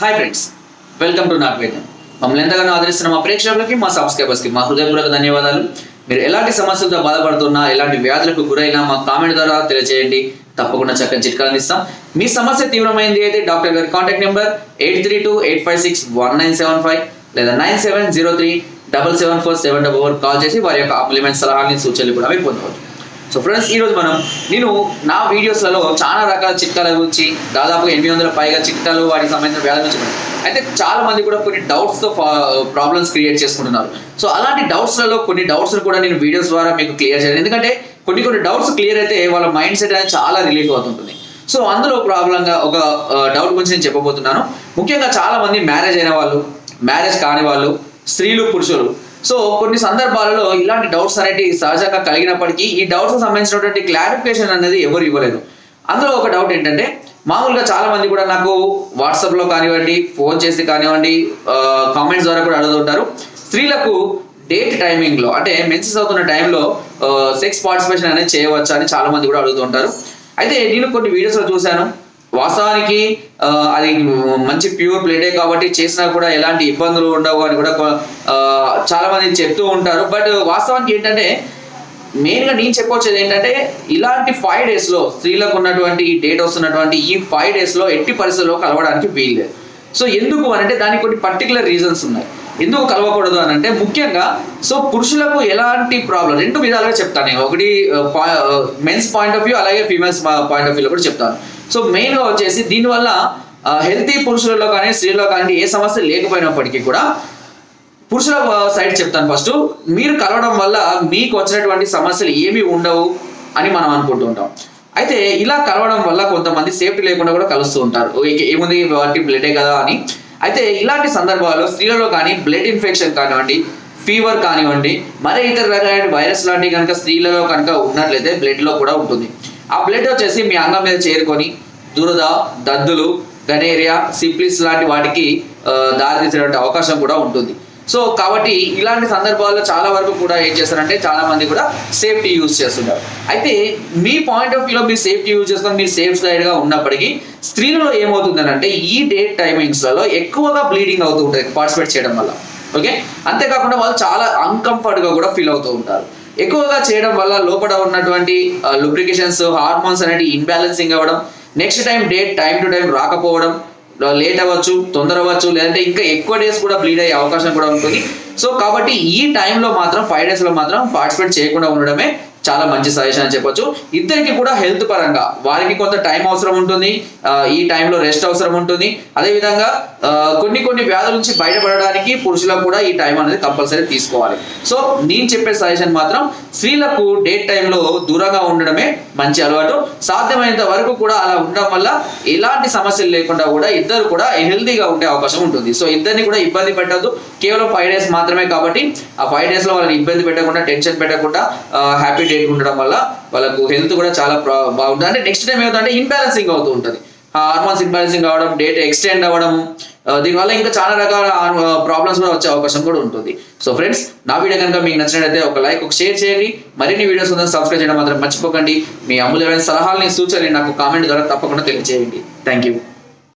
Hi friends welcome to నాట్ వేటన్ మమ్మల్ని ఎంతగానో ఆదరిస్తున్న మా ప్రేక్షకులకి మా సబ్స్క్రైబర్స్కి మా హృదయపూర్వక ధన్యవాదాలు. మీరు ఎలాంటి సమస్యలతో బాధపడుతున్నా ఎలాంటి వ్యాధులకు గురైనా మా కామెంట్ ద్వారా తెలియజేయండి. తప్పకుండా చక్కని చిట్కాలు ఇస్తాం. మీ సమస్య తీవ్రమైంది అయితే డాక్టర్ గారి contact number eight three two eight five six one nine seven five లేదా nine seven zero three double seven four seven double four call చేసి వారి యొక్క అప్లిమెంట్ సలహాని సూచనలు కూడా మీరు పొందవచ్చు. సో ఫ్రెండ్స్ ఈరోజు మనం నేను నా వీడియోస్లలో చాలా రకాల చిట్కాల గురించి దాదాపు ఎనిమిది వందల పైగా చిట్కాలు వాటికి సంబంధించిన వ్యాధుల గురించి అయితే చాలా మంది కూడా కొన్ని డౌట్స్తో ప్రాబ్లమ్స్ క్రియేట్ చేసుకుంటున్నారు. సో అలాంటి డౌట్స్లలో కొన్ని డౌట్స్ కూడా నేను వీడియోస్ ద్వారా మీకు క్లియర్ చేయాలి. ఎందుకంటే కొన్ని కొన్ని డౌట్స్ క్లియర్ అయితే వాళ్ళ మైండ్ సెట్ అనేది చాలా రిలీఫ్ అవుతుంటుంది. సో అందులో ప్రాబ్లంగా ఒక డౌట్ గురించి నేను చెప్పబోతున్నాను. ముఖ్యంగా చాలా మంది మ్యారేజ్ అయిన వాళ్ళు మ్యారేజ్ కాని వాళ్ళు స్త్రీలు పురుషులు సో కొన్ని సందర్భాలలో ఇలాంటి డౌట్స్ అనేటివి సహజంగా కలిగినప్పటికీ ఈ డౌట్స్ సంబంధించినటువంటి క్లారిఫికేషన్ అనేది ఎవరు ఇవ్వలేదు. అందులో ఒక డౌట్ ఏంటంటే మామూలుగా చాలా మంది కూడా నాకు వాట్సాప్లో కానివ్వండి ఫోన్ చేసి కానివ్వండి కామెంట్స్ ద్వారా కూడా అడుగుతుంటారు స్త్రీలకు డేట్ టైమింగ్లో అంటే మెన్సెస్ అవుతున్న టైంలో సెక్స్ పార్టిసిపేషన్ అనేది చేయవచ్చా అని చాలా మంది కూడా అడుగుతుంటారు అయితే నేను కొన్ని వీడియోస్లో చూశాను. వాస్తవానికి అది మంచి ప్యూర్ ప్లేటే కాబట్టి చేసినా కూడా ఎలాంటి ఇబ్బందులు ఉండవు అని కూడా చాలా మంది చెప్తూ ఉంటారు. బట్ వాస్తవానికి ఏంటంటే మెయిన్గా నేను చెప్పొచ్చేది ఏంటంటే ఇలాంటి ఫైవ్ డేస్లో స్త్రీలకు ఉన్నటువంటి ఈ డేట్ వస్తున్నటువంటి ఈ ఫైవ్ డేస్లో ఎట్టి పరిస్థితుల్లో కలవడానికి వీల్లేదు. సో ఎందుకు అని అంటే దానికి కొన్ని పర్టికులర్ రీజన్స్ ఉన్నాయి. ఎందుకు కలవకూడదు అని అంటే ముఖ్యంగా సో పురుషులకు ఎలాంటి ప్రాబ్లం రెండు విధాలుగా చెప్తాను నేను. ఒకటి మెన్స్ పాయింట్ ఆఫ్ వ్యూ అలాగే ఫీమేల్స్ పాయింట్ ఆఫ్ వ్యూలో కూడా చెప్తాను. సో మెయిన్గా వచ్చేసి దీనివల్ల హెల్తీ పురుషులలో కానీ స్త్రీలో కానీ ఏ సమస్య లేకపోయినప్పటికీ కూడా పురుషుల సైడ్ చెప్తాను ఫస్ట్ మీరు కలవడం వల్ల మీకు వచ్చినటువంటి సమస్యలు ఏమీ ఉండవు అని మనం అనుకుంటూ ఉంటాం. అయితే ఇలా కలవడం వల్ల కొంతమంది సేఫ్టీ లేకుండా కూడా కలుస్తూ ఉంటారు. ఏముంది? వాటి బ్లడే కదా అని. అయితే ఇలాంటి సందర్భాల్లో స్త్రీలలో కానీ బ్లడ్ ఇన్ఫెక్షన్ కానివ్వండి ఫీవర్ కానివ్వండి మరే ఇతర రకమైన వైరస్ లాంటివి కనుక స్త్రీలలో కనుక ఉన్నట్లయితే బ్లడ్లో కూడా ఉంటుంది. ఆ బ్లడ్ వచ్చేసి మీ అంగం మీద చేరుకొని దురద దద్దులు గనేరియా సిప్లిస్ లాంటి వాటికి దారితీసేటువంటి అవకాశం కూడా ఉంటుంది. సో కాబట్టి ఇలాంటి సందర్భాల్లో చాలా వరకు కూడా ఏం చేస్తారంటే చాలా మంది కూడా సేఫ్టీ యూజ్ చేస్తుంటారు. అయితే మీ పాయింట్ ఆఫ్ వ్యూలో మీరు సేఫ్టీ యూజ్ చేసుకొని మీరు సేఫ్ సైడ్గా ఉన్నప్పటికీ స్త్రీలలో అంటే ఈ డేట్ టైమింగ్స్లలో ఎక్కువగా బ్లీడింగ్ అవుతూ ఉంటుంది పార్టిసిపేట్ చేయడం వల్ల. ఓకే అంతేకాకుండా వాళ్ళు చాలా అన్కంఫర్ట్గా కూడా ఫీల్ అవుతూ ఉంటారు. ఎక్కువగా చేయడం వల్ల లోపల ఉన్నటువంటి లుబ్రికేషన్స్ హార్మోన్స్ అనేవి ఇన్బ్యాలెన్సింగ్ అవ్వడం next time date time to time రాకపోవడం లేట్ అవ్వచ్చు తొందర అవ్వచ్చు లేదంటే ఇంకా ఎక్కువ డేస్ కూడా బ్లీడ్ అయ్యే అవకాశం కూడా ఉంటుంది. సో కాబట్టి ఈ టైంలో మాత్రం ఫైవ్ డేస్లో మాత్రం పార్టిసిపేట్ చేయకుండా ఉండడమే చాలా మంచి సజెషన్ అని చెప్పొచ్చు. ఇద్దరికి కూడా హెల్త్ పరంగా వారికి కొంత టైం అవసరం ఉంటుంది. ఈ టైంలో రెస్ట్ అవసరం ఉంటుంది. అదేవిధంగా కొన్ని కొన్ని వ్యాధుల నుంచి బయటపడడానికి పురుషులకు కూడా ఈ టైం అనేది కంపల్సరీ తీసుకోవాలి. సో నేను చెప్పే సజెషన్ మాత్రం స్త్రీలకు డేట్ టైంలో దూరంగా ఉండడమే మంచి అలవాటు. సాధ్యమైనంత వరకు కూడా అలా ఉండడం వల్ల ఎలాంటి సమస్యలు లేకుండా కూడా ఇద్దరు కూడా హెల్తీగా ఉండే అవకాశం ఉంటుంది. సో ఇద్దరిని కూడా ఇబ్బంది పెట్టద్దు. కేవలం ఫైవ్ డేస్ మాత్రమే కాబట్టి ఆ ఫైవ్ డేస్లో వాళ్ళని ఇబ్బంది పెట్టకుండా టెన్షన్ పెట్టకుండా హ్యాపీ డేట్ ఉండడం వల్ల వాళ్ళకు హెల్త్ కూడా చాలా బాగుంటుంది. అంటే నెక్స్ట్ టైం ఏమవుతుందంటే ఇన్బ్యాలెన్సింగ్ అవుతూ ఉంటుంది. హార్మోన్స్ ఇన్బ్యాలెన్సింగ్ అవడం డేట్ ఎక్స్టెండ్ అవ్వడం దీనివల్ల ఇంకా చాలా రకాల ప్రాబ్లమ్స్ కూడా వచ్చే అవకాశం కూడా ఉంటుంది. సో ఫ్రెండ్స్ నా వీడియో కనుక మీకు నచ్చినట్లయితే ఒక లైక్ ఒక షేర్ చేయండి. మరిన్ని వీడియోస్ ఉందని సబ్స్క్రైబ్ చేయడం మాత్రం మర్చిపోకండి. మీ అమూల్యమైన సలహాలని సూచనలు నాకు కామెంట్ ద్వారా తప్పకుండా తెలియజేయండి. Thank you